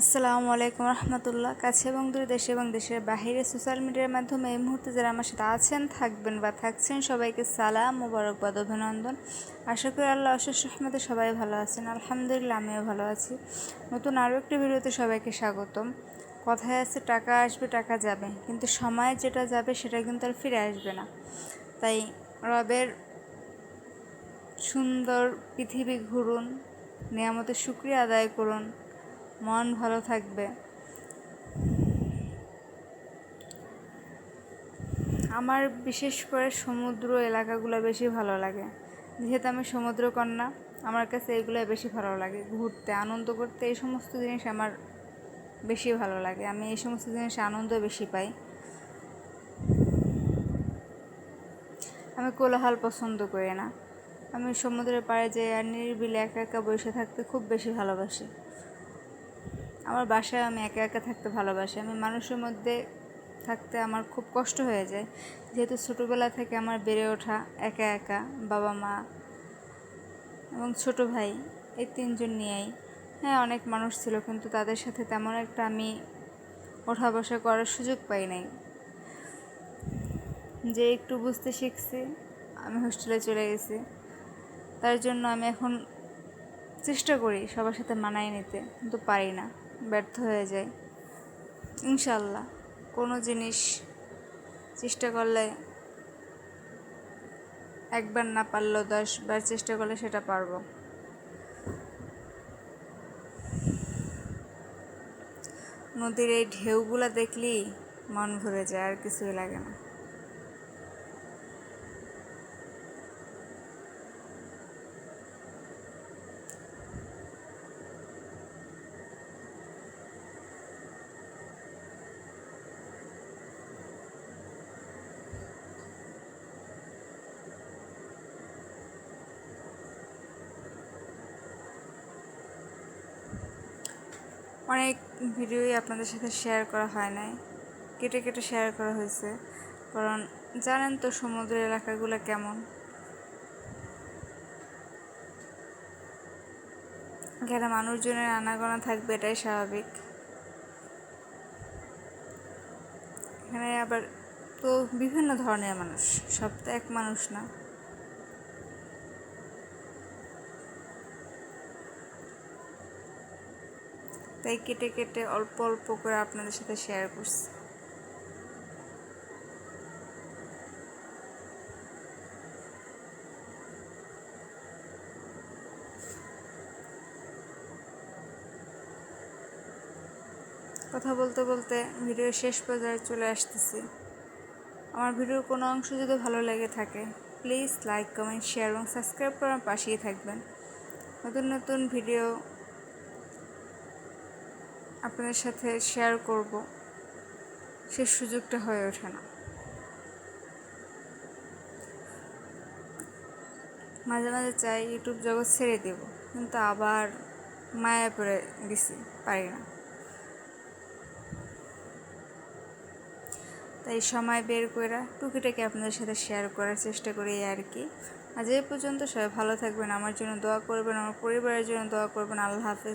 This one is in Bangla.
আসসালামু আলাইকুম রহমতুল্লাহ। কাছে এবং দূরে দেশে এবং দেশের বাহিরে সোশ্যাল মিডিয়ার মাধ্যমে এই মুহূর্তে যারা আমার সাথে আছেন, থাকবেন বা থাকছেন, সবাইকে সালাম, মোবারকবাদ, অভিনন্দন। আশা করি আল্লাহ অশেষ রহমতে সবাই ভালো আছেন। আলহামদুলিল্লাহ, আমিও ভালো আছি। নতুন আরও একটি ভিডিওতে সবাইকে স্বাগতম। কথায় আছে, টাকা আসবে, টাকা যাবে। কিন্তু সময় যেটা যাবে, সেটা কিন্তু আর ফিরে আসবে না। তাই রবের সুন্দর পৃথিবী ঘুরুন, নিয়ামতের শুক্রিয়া আদায় করুন। মন ভালো থাকবে। আমার বিশেষ করে সমুদ্র এলাকাগুলো বেশি ভালো লাগে। যেহেতু আমি সমুদ্রকন্যা, আমার কাছে এগুলো বেশি ভালো লাগে। ঘুরতে, আনন্দ করতে, এই সমস্ত জিনিস আমার বেশি ভালো লাগে। আমি এই সমস্ত জিনিস আনন্দ বেশি পাই। আমি কোলাহল পছন্দ করি না। আমি সমুদ্রের পাড়ে যেয়ে আর নিরিবিলি একা একা বসে থাকতে খুব বেশি ভালোবাসি। আমার বাসায় আমি একা একা থাকতে ভালোবাসি। আমি মানুষের মধ্যে থাকতে আমার খুব কষ্ট হয়ে যায়। যেহেতু ছোটোবেলা থেকে আমার বেড়ে ওঠা একা একা বাবা মা এবং ছোট ভাই এই তিনজন নিয়েই হ্যাঁ অনেক মানুষ ছিল। কিন্তু তাদের সাথে তেমন একটা আমি ওঠা বসা করার সুযোগ পাই নাই। যে একটু বুঝতে শিখছি, আমি হোস্টেলে চলে গেছি। তার জন্য আমি এখন চেষ্টা করি সবার সাথে মানায় নিতে, কিন্তু পারি না। ব্যর্থ হয়ে যায়। ইনশাল্লাহ কোনো জিনিস চেষ্টা করলে একবার না পারলেও দশবার চেষ্টা করলে সেটা পারব। নদীর এই ঢেউগুলো দেখলেই মন ভরে যায়, আর কিছুই লাগে না। অনেক ভিডিওই আপনাদের সাথে শেয়ার করা হয় নাই। কেটে কেটে শেয়ার করা হয়েছে। কারণ জানেন তো সমুদ্র এলাকাগুলো কেমন? এখানে মানুষজনের আনাগোনা থাকবে, এটাই স্বাভাবিক। এখানে আবার তো বিভিন্ন ধরনের মানুষ, সব তো এক মানুষ না। তাই কেটে কেটে অল্প অল্প করে আপনাদের সাথে শেয়ার করছি। কথা বলতে বলতে ভিডিও শেষ পর্যায়ে চলে আসতেছি। আমার ভিডিওর কোনো অংশ যদি ভালো লেগে থাকে প্লিজ লাইক কমেন্ট শেয়ার এবং সাবস্ক্রাইব করার পাশেই থাকবেন। নতুন নতুন ভিডিও আপনাদের সাথে শেয়ার করব। সে সুযোগটা হয়ে ওঠে না। মাঝে মাঝে চাই ইউটিউব জগৎ ছেড়ে দেব, কিন্তু আবার মায়া পড়ে গেছি, পারি না। তাই সময় বের করে টুকিটাকে আপনাদের সাথে শেয়ার করার চেষ্টা করি আর কি। আজ এই পর্যন্ত সবাই ভালো থাকবেন, আমার জন্য দোয়া করবেন, আমার পরিবারের জন্য দোয়া করবেন। আল্লাহ হাফেজ।